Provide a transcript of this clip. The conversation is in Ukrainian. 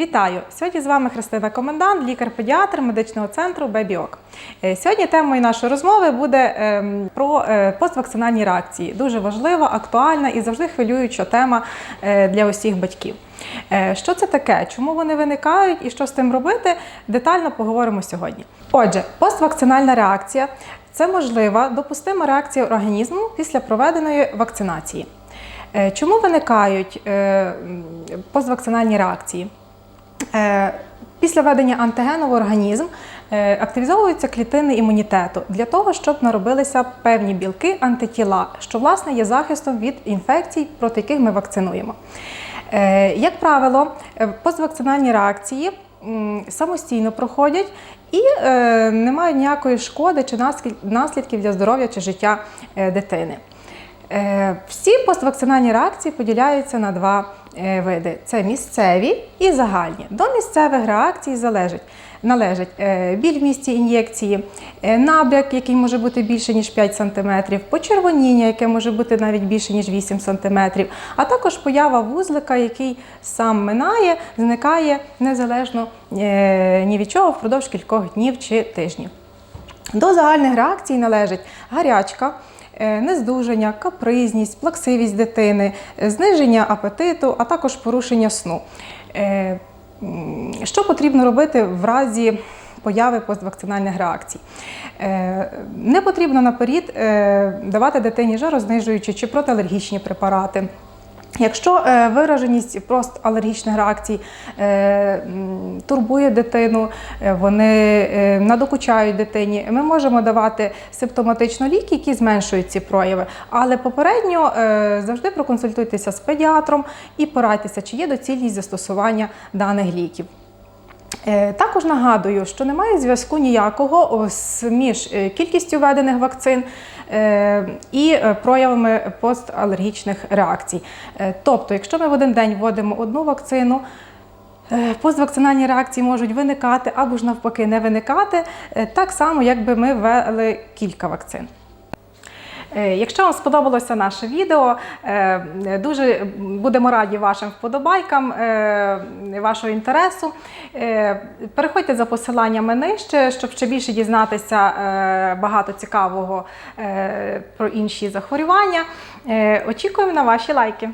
Вітаю! Сьогодні з вами Христина Комендант, лікар-педіатр медичного центру Бебіок. Е, Сьогодні темою нашої розмови буде ем, про е, поствакцинальні реакції. Дуже важлива, актуальна і завжди хвилююча тема е, для усіх батьків. Що це таке? Чому вони виникають і що з тим робити? Детально поговоримо сьогодні. Отже, поствакцинальна реакція це можлива допустима реакція організму після проведеної вакцинації. Чому виникають поствакцинальні реакції? Е, Після введення антигену в організм е, активізовуються клітини імунітету для того, щоб наробилися певні білки антитіла, що власне є захистом від інфекцій, проти яких ми вакцинуємо. Е, Як правило, поствакцинальні реакції самостійно проходять і не мають ніякої шкоди чи наслідків для здоров'я чи життя дитини. Всі поствакцинальні реакції поділяються на два види: це місцеві і загальні. До місцевих реакцій залежить. Належать е, біль в місці ін'єкції, е, набряк, який може бути більше ніж 5 см, почервоніння, яке може бути навіть більше ніж 8 см, а також поява вузлика, який сам минає, зникає незалежно е, ні від чого впродовж кількох днів чи тижнів. До загальних реакцій належить гарячка, е, нездужання, капризність, плаксивість дитини, е, зниження апетиту, а також порушення сну. Е, Що потрібно робити в разі появи поствакцинальних реакцій? Не потрібно наперед давати дитині жарознижуючі чи протиалергічні препарати. Якщо е, вираженість просто алергічних реакцій е, турбує дитину, е, вони надокучають дитині, ми можемо давати симптоматично ліки, які зменшують ці прояви. Але попередньо завжди проконсультуйтеся з педіатром і порадьтеся, чи є доцільність застосування даних ліків. Е, Також нагадую, що немає зв'язку ніякого між е, кількістю введених вакцин е, і проявами посталергічних реакцій. Тобто, якщо ми в один день вводимо одну вакцину, Поствакцинальні реакції можуть виникати або ж навпаки не виникати, так само, якби ми ввели кілька вакцин. Е, Якщо вам сподобалося наше відео, е, дуже будемо раді вашим вподобайкам, е, вашого інтересу. Переходьте за посиланнями нижче, щоб ще більше дізнатися багато цікавого про інші захворювання. Очікуємо на ваші лайки.